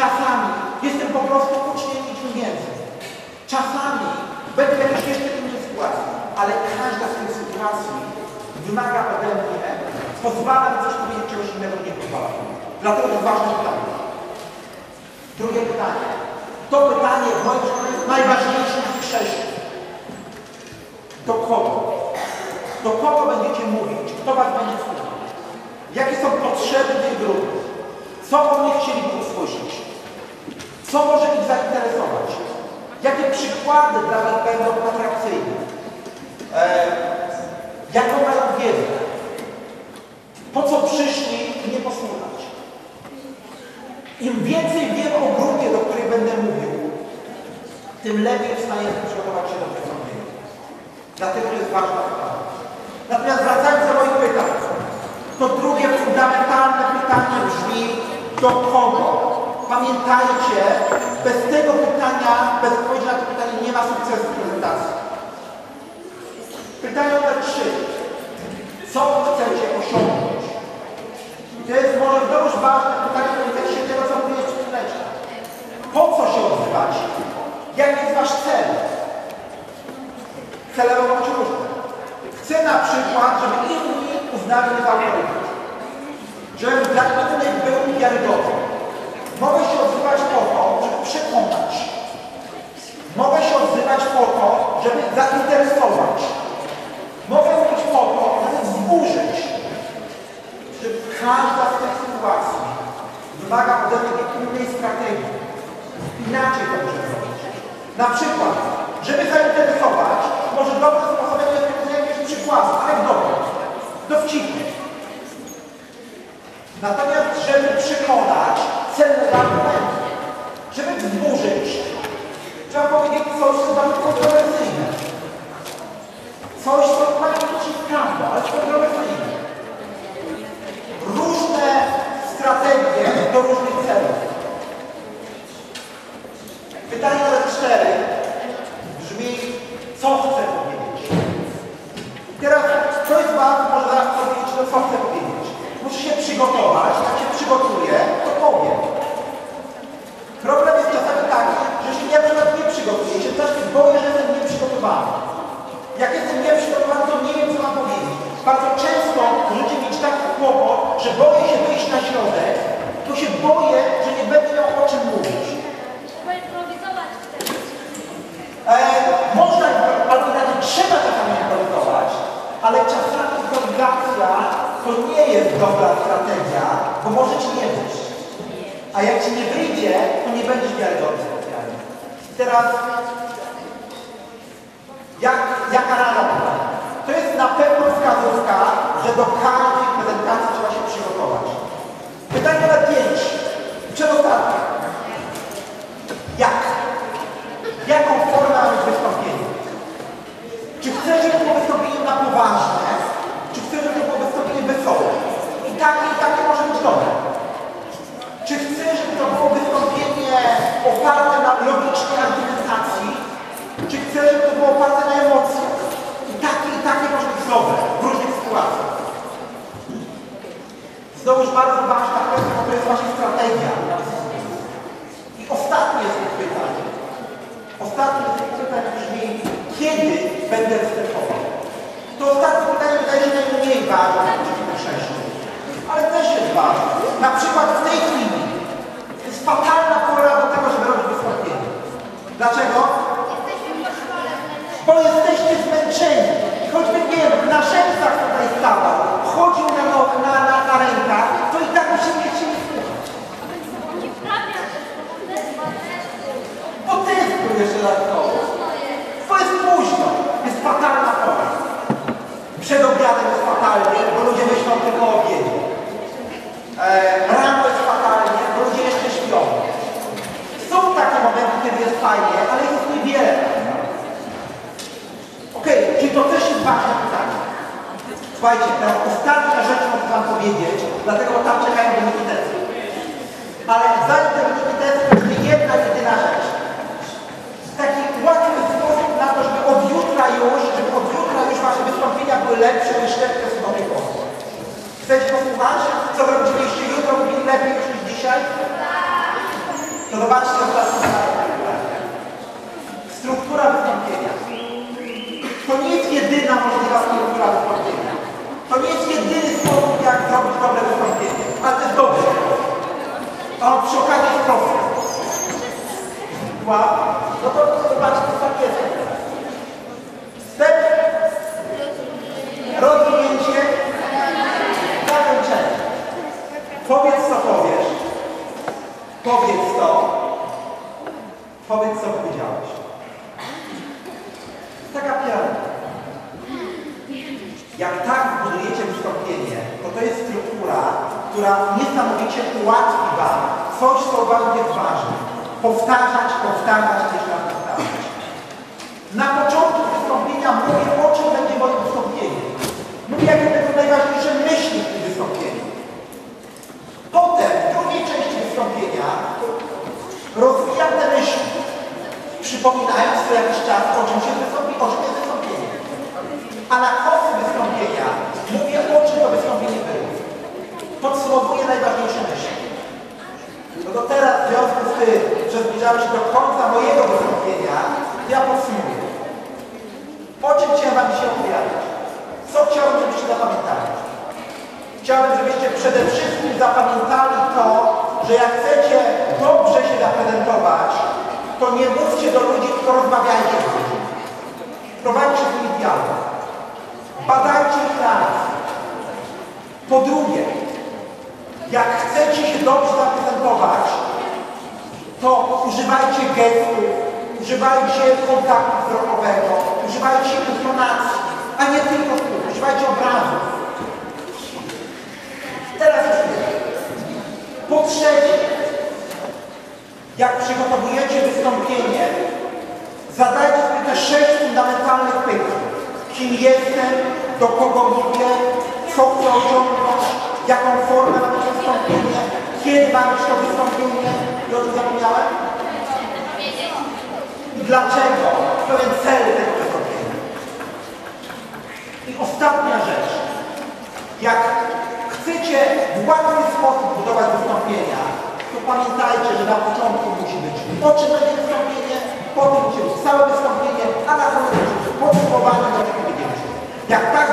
Czasami jestem po prostu uczniem niczym więcej. Czasami będę w jakiejś jeszcze innej sytuacji, ale każda z tych sytuacji wymaga ode mnie, pozwala mi coś powiedzieć, czegoś innego nie pozwala. Dlatego to ważne pytanie. Drugie pytanie. To pytanie w moim życiu jest najważniejsze tych sześciu. Do kogo? Do kogo będziecie mówić? Kto was będzie słuchał? Jakie są potrzeby tej grupy? Co oni? Co może ich zainteresować? Jakie przykłady dla nich będą atrakcyjne? E, jaką mają wiedzę? Po co przyszli mnie posłuchać? Im więcej wiem o grupie, do której będę mówił, tym lepiej w stanie przygotować się do wystąpienia. Dlatego jest ważna sprawa. Natomiast wracając do moich pytań, to drugie fundamentalne pytanie brzmi, do kogo? Pamiętajcie, bez tego pytania, bez odpowiedzi na to pytanie nie ma sukcesu prezentacji. Pytanie numer trzy. Co chcecie osiągnąć? To jest może dość ważne pytanie w kontekście tego, co mówiłeś przed. Po co się odzywać? Jaki jest wasz cel? Cele mogą być różne. Chcę na przykład, żeby inni uznali mnie za autorytet. Żebym dla innych był wiarygodny. Mogę się odzywać po to, żeby przekonać. Mogę się odzywać po to, żeby zainteresować. Mogę mówić po to, żeby wzburzyć. Że każda z tych sytuacji wymaga ode mnie innej strategii. Inaczej to muszę zrobić. Na przykład, żeby zainteresować, może dobrym sposobem jest powiedzenie jakiegoś przykładu, anegdoty, dowcipy. Natomiast, żeby przekonać, cenne argumenty, żeby wzburzyć, trzeba powiedzieć jest bardzo kontrowersyjne. Coś, co ma nie być prawda, ale kontrowersyjne. Różne strategie do różnych celów. Pytanie numer cztery brzmi, co chcę powiedzieć. I teraz ktoś z Was może zaraz powiedzieć, no co chcę powiedzieć. Muszę się przygotować, jak się przygotuję, to powiem. Problem jest czasami taki, że się ja na przykład nie przygotuję, się też boję, że jestem nieprzygotowany. Jak jestem nieprzygotowany, to nie wiem, co mam powiedzieć. Bardzo często ludzie mieć taki kłopot, że boję się wyjść na środek, to się boję, że nie będę miał o czym mówić. Trzeba improwizować wtedy. E, można, albo nawet trzeba czasami improwizować, ale czasami improwizacja to nie jest dobra strategia, bo może ci nie wyjść. A jak ci nie wyjdzie, to nie będziesz wiarygodny teraz, jak, jaka rada? To jest na pewno wskazówka, że do każdej prezentacji trzeba się przygotować. Pytanie numer 5. Przedostatnie. Jak? Jaką formę ma mieć wystąpienie? Czy chcesz, żeby to było wystąpienie na poważne? Czy chcesz, żeby to było wystąpienie wesołe? I takie, i takie może być dobre. Czy chcesz, żeby to było wystąpienie oparte na logicznej argumentacji? Czy chcesz, żeby to było oparte na emocjach? I takie, i takie może być dobre w różnych sytuacjach. Znowuż bardzo ważna kwestia, to jest właśnie strategia. I ostatnie z tych pytań. Ostatnie z tych pytań brzmi, kiedy będę występował? To ostatnie pytanie wydaje się najmniej ważne tych sześciu. Ale też jest ważne. Na przykład w tej chwili jest fatalna pora do tego, żeby robić wystąpienie. Dlaczego? Bo jesteście zmęczeni. I choćby, wiem, na rzęsach tutaj stawał, chodził na, no, na, na, na rękach, to i tak mu się nie chcieli słuchać. Nie wprawia się. Bo ty jeszcze dodatkowo. To jest późno. Jest fatalna pora. Przed obiadem jest fatalnie, bo ludzie myślą tylko o obiedzie. E, rano jest fatalnie, bo ludzie jeszcze śpią. Są takie momenty, kiedy jest fajnie, ale jest niewiele. Okej, czyli to też jest ważne pytanie. Słuchajcie, teraz ostatnia rzecz, chcę Wam powiedzieć, dlatego tam czekają wyniki testu. Ale zanim te wyniki testu, to jest jedna, jedyna rzecz. Taki łatwy sposób na to, żeby od jutra już, żeby od jutra już Wasze wystąpienia były lepsze niż te, które są do tej pory. Chcecie posłuchać? Co wy będziecie jutro mówili lepiej niż dzisiaj? To zobaczcie ostatni slajd. Struktura wystąpienia. To nie jest jedyna możliwa struktura wystąpienia. To nie jest jedyny sposób, jak zrobić dobre wystąpienie, ale to jest dobry sposób. A on przy okazji jest prosty. Wow. No to zobaczcie, co tak jest. Step. Rozwinięcie. Zakończenie. Powiedz, co powiesz. Powiedz to. Powiedz, co powiedziałeś. Taka piramida. Jak tak budujecie wystąpienie, to to jest struktura, która niesamowicie ułatwi Wam coś, co Wam jest ważne. Powtarzać, powtarzać, jeszcze raz powtarzać. Na początku wystąpienia mówię, o czym będzie moje wystąpienie. Mówię, jakie będą najważniejsze myśli w tym wystąpieniu. Potem, w drugiej części wystąpienia, rozwijam te myśli, przypominając co jakiś czas, o czym się wystąpi, o czym jest wystąpienie. A na końcu wystąpienia mówię, o czym to wystąpienie było. Podsumowuję najważniejsze myśli. No to teraz w związku z tym, że zbliżamy się do końca mojego wystąpienia, ja podsumuję. O czym chciałem Wam dzisiaj opowiadać? Co chciałbym, żebyście zapamiętali? Chciałbym, żebyście przede wszystkim zapamiętali to, że jak chcecie dobrze się zaprezentować, to nie mówcie do ludzi, tylko rozmawiajcie z ludźmi. Prowadźcie z nimi dialog. Badajcie ich reakcje. Po drugie, jak chcecie się dobrze zaprezentować, to używajcie gestów, używajcie kontaktu wzrokowego, używajcie intonacji, a nie tylko słów, używajcie obrazów. Teraz już. Po trzecie, jak przygotowujecie wystąpienie, zadajcie sobie te sześć fundamentalnych pytań. Kim jestem, do kogo mówię, co chcę osiągnąć, jaką formę kiedy ma być to wystąpienie i o czym zapomniałem? I dlaczego? Pewien cel tego wystąpienia. I ostatnia rzecz. Jak chcecie w łatwy sposób budować wystąpienia, to pamiętajcie, że na początku musi być o czym wystąpienie, potem musi być całe wystąpienie, a na końcu musi być podsumowanie do będziecie. Jak tak